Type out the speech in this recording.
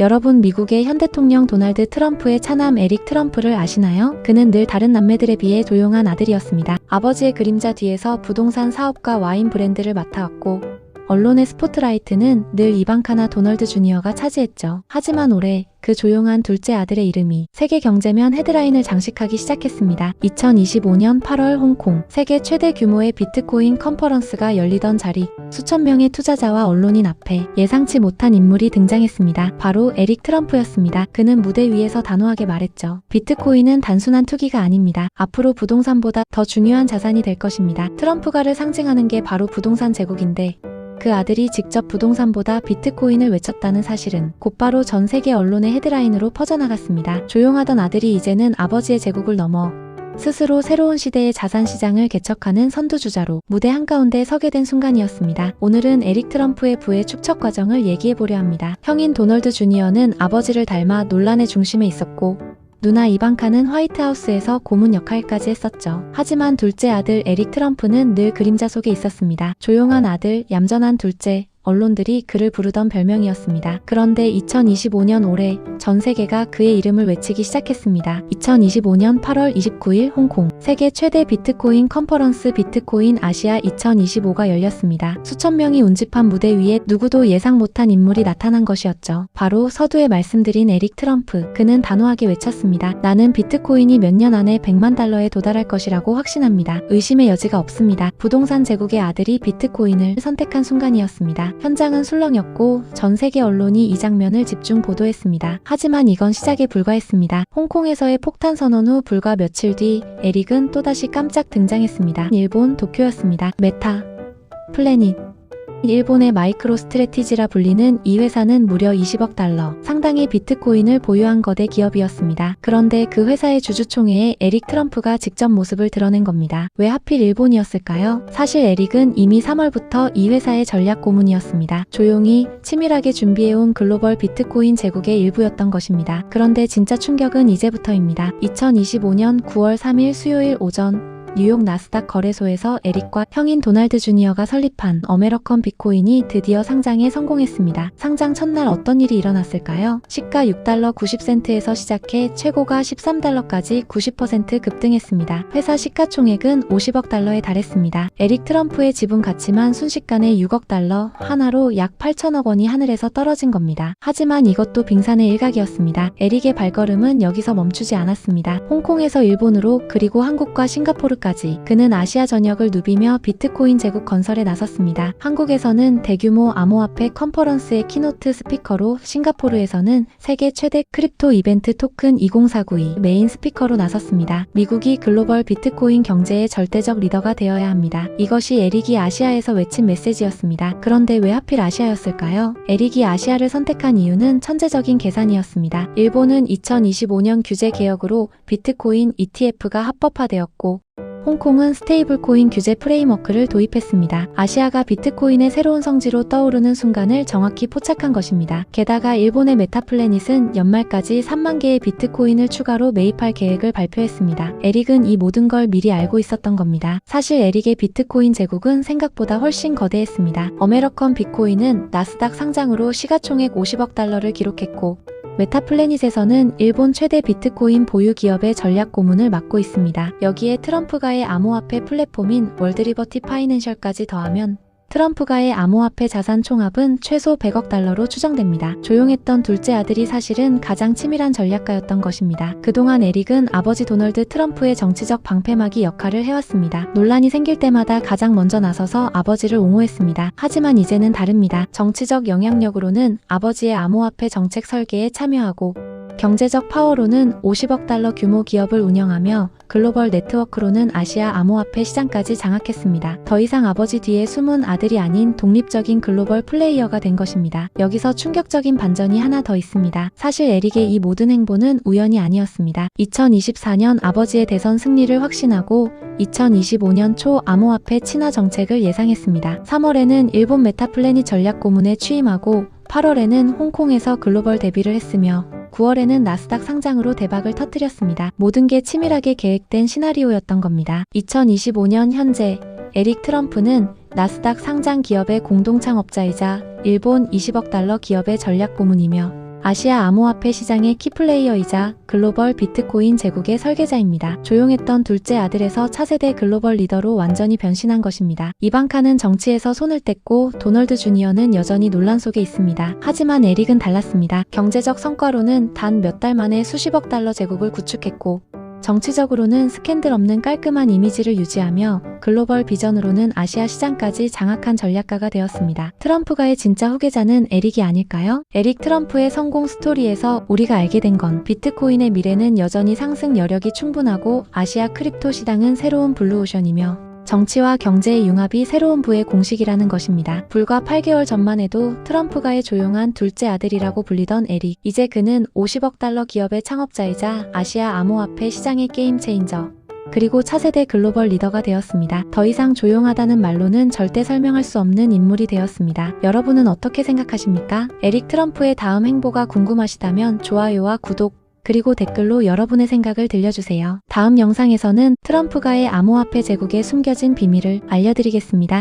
여러분 미국의 현 대통령 도널드 트럼프의 차남 에릭 트럼프를 아시나요? 그는 늘 다른 남매들에 비해 조용한 아들이었습니다. 아버지의 그림자 뒤에서 부동산 사업과 와인 브랜드를 맡아왔고 언론의 스포트라이트는 늘 이방카나 도널드 주니어가 차지했죠. 하지만 올해 그 조용한 둘째 아들의 이름이 세계 경제면 헤드라인을 장식하기 시작했습니다. 2025년 8월 홍콩 세계 최대 규모의 비트코인 컨퍼런스가 열리던 자리 수천 명의 투자자와 언론인 앞에 예상치 못한 인물이 등장했습니다. 바로 에릭 트럼프였습니다. 그는 무대 위에서 단호하게 말했죠. 비트코인은 단순한 투기가 아닙니다. 앞으로 부동산보다 더 중요한 자산이 될 것입니다. 트럼프가를 상징하는 게 바로 부동산 제국인데 그 아들이 직접 부동산보다 비트코인을 외쳤다는 사실은 곧바로 전 세계 언론의 헤드라인으로 퍼져나갔습니다. 조용하던 아들이 이제는 아버지의 제국을 넘어 스스로 새로운 시대의 자산 시장을 개척하는 선두주자로 무대 한가운데 서게 된 순간이었습니다. 오늘은 에릭 트럼프의 부의 축적 과정을 얘기해 보려 합니다. 형인 도널드 주니어는 아버지를 닮아 논란의 중심에 있었고 누나 이방카는 화이트하우스에서 고문 역할까지 했었죠. 하지만 둘째 아들 에릭 트럼프는 늘 그림자 속에 있었습니다. 조용한 아들, 얌전한 둘째, 언론들이 그를 부르던 별명이었습니다. 그런데 2025년 올해 전 세계가 그의 이름을 외치기 시작했습니다. 2025년 8월 29일 홍콩 세계 최대 비트코인 컨퍼런스 비트코인 아시아 2025가 열렸습니다. 수천 명이 운집한 무대 위에 누구도 예상 못한 인물이 나타난 것이었죠. 바로 서두에 말씀드린 에릭 트럼프. 그는 단호하게 외쳤습니다. 나는 비트코인이 몇 년 안에 100만 달러에 도달할 것이라고 확신합니다. 의심의 여지가 없습니다. 부동산 제국의 아들이 비트코인을 선택한 순간이었습니다. 현장은 술렁였고 전 세계 언론이 이 장면을 집중 보도했습니다. 하지만 이건 시작에 불과했습니다. 홍콩에서의 폭탄 선언 후 불과 며칠 뒤 에릭 은 또다시 깜짝 등장했습니다. 일본 도쿄였습니다. 메타, 플래닛, 일본의 마이크로 스트레티지라 불리는 이 회사는 무려 20억 달러, 상당히 비트코인을 보유한 거대 기업이었습니다. 그런데 그 회사의 주주총회에 에릭 트럼프가 직접 모습을 드러낸 겁니다. 왜 하필 일본이었을까요? 사실 에릭은 이미 3월부터 이 회사의 전략 고문이었습니다. 조용히 치밀하게 준비해온 글로벌 비트코인 제국의 일부였던 것입니다. 그런데 진짜 충격은 이제부터입니다. 2025년 9월 3일 수요일 오전 뉴욕 나스닥 거래소에서 에릭과 형인 도널드 주니어가 설립한 어메러컨 비코인이 드디어 상장에 성공했습니다. 상장 첫날 어떤 일이 일어났을까요? 시가 6달러 90센트에서 시작해 최고가 13달러까지 90% 급등했습니다. 회사 시가총액은 50억 달러에 달했습니다. 에릭 트럼프의 지분 가치만 순식간에 6억 달러, 하나로 약 8천억 원이 하늘에서 떨어진 겁니다. 하지만 이것도 빙산의 일각이었습니다. 에릭의 발걸음은 여기서 멈추지 않았습니다. 홍콩에서 일본으로 그리고 한국과 싱가포르 까지 그는 아시아 전역을 누비며 비트코인 제국 건설에 나섰습니다. 한국에서는 대규모 암호화폐 컨퍼런스의 키노트 스피커로 싱가포르에서는 세계 최대 크립토 이벤트 토큰 20492 메인 스피커로 나섰습니다. 미국이 글로벌 비트코인 경제의 절대적 리더가 되어야 합니다. 이것이 에릭이 아시아에서 외친 메시지였습니다. 그런데 왜 하필 아시아였을까요? 에릭이 아시아를 선택한 이유는 천재적인 계산이었습니다. 일본은 2025년 규제 개혁으로 비트코인 ETF가 합법화되었고 홍콩은 스테이블 코인 규제 프레임워크를 도입했습니다. 아시아가 비트코인의 새로운 성지로 떠오르는 순간을 정확히 포착한 것입니다. 게다가 일본의 메타플래닛은 연말까지 3만 개의 비트코인을 추가로 매입할 계획을 발표했습니다. 에릭은 이 모든 걸 미리 알고 있었던 겁니다. 사실 에릭의 비트코인 제국은 생각보다 훨씬 거대했습니다. 어메러컨 비코인은 나스닥 상장으로 시가총액 50억 달러를 기록했고 메타플래닛에서는 일본 최대 비트코인 보유 기업의 전략 고문을 맡고 있습니다. 여기에 트럼프가의 암호화폐 플랫폼인 월드리버티 파이낸셜까지 더하면 트럼프가의 암호화폐 자산 총합은 최소 100억 달러로 추정됩니다. 조용했던 둘째 아들이 사실은 가장 치밀한 전략가였던 것입니다. 그동안 에릭은 아버지 도널드 트럼프의 정치적 방패막이 역할을 해왔습니다. 논란이 생길 때마다 가장 먼저 나서서 아버지를 옹호했습니다. 하지만 이제는 다릅니다. 정치적 영향력으로는 아버지의 암호화폐 정책 설계에 참여하고 경제적 파워로는 50억 달러 규모 기업을 운영하며 글로벌 네트워크로는 아시아 암호화폐 시장까지 장악했습니다. 더 이상 아버지 뒤에 숨은 아들이 아닌 독립적인 글로벌 플레이어가 된 것입니다. 여기서 충격적인 반전이 하나 더 있습니다. 사실 에릭의 이 모든 행보는 우연이 아니었습니다. 2024년 아버지의 대선 승리를 확신하고 2025년 초 암호화폐 친화 정책을 예상했습니다. 3월에는 일본 메타플래닛 전략 고문에 취임하고 8월에는 홍콩에서 글로벌 데뷔를 했으며 9월에는 나스닥 상장으로 대박을 터뜨렸습니다. 모든 게 치밀하게 계획된 시나리오였던 겁니다. 2025년 현재 에릭 트럼프는 나스닥 상장 기업의 공동 창업자이자 일본 20억 달러 기업의 전략 고문이며 아시아 암호화폐 시장의 키플레이어이자 글로벌 비트코인 제국의 설계자입니다. 조용했던 둘째 아들에서 차세대 글로벌 리더로 완전히 변신한 것입니다. 이방카는 정치에서 손을 뗐고 도널드 주니어는 여전히 논란 속에 있습니다. 하지만 에릭은 달랐습니다. 경제적 성과로는 단 몇 달 만에 수십억 달러 제국을 구축했고 정치적으로는 스캔들 없는 깔끔한 이미지를 유지하며 글로벌 비전으로는 아시아 시장까지 장악한 전략가가 되었습니다. 트럼프가의 진짜 후계자는 에릭이 아닐까요? 에릭 트럼프의 성공 스토리에서 우리가 알게 된 건 비트코인의 미래는 여전히 상승 여력이 충분하고 아시아 크립토 시장은 새로운 블루오션이며 정치와 경제의 융합이 새로운 부의 공식이라는 것입니다. 불과 8개월 전만 해도 트럼프가의 조용한 둘째 아들이라고 불리던 에릭. 이제 그는 50억 달러 기업의 창업자이자 아시아 암호화폐 시장의 게임 체인저. 그리고 차세대 글로벌 리더가 되었습니다. 더 이상 조용하다는 말로는 절대 설명할 수 없는 인물이 되었습니다. 여러분은 어떻게 생각하십니까? 에릭 트럼프의 다음 행보가 궁금하시다면 좋아요와 구독, 그리고 댓글로 여러분의 생각을 들려주세요. 다음 영상에서는 트럼프가의 암호화폐 제국의 숨겨진 비밀을 알려드리겠습니다.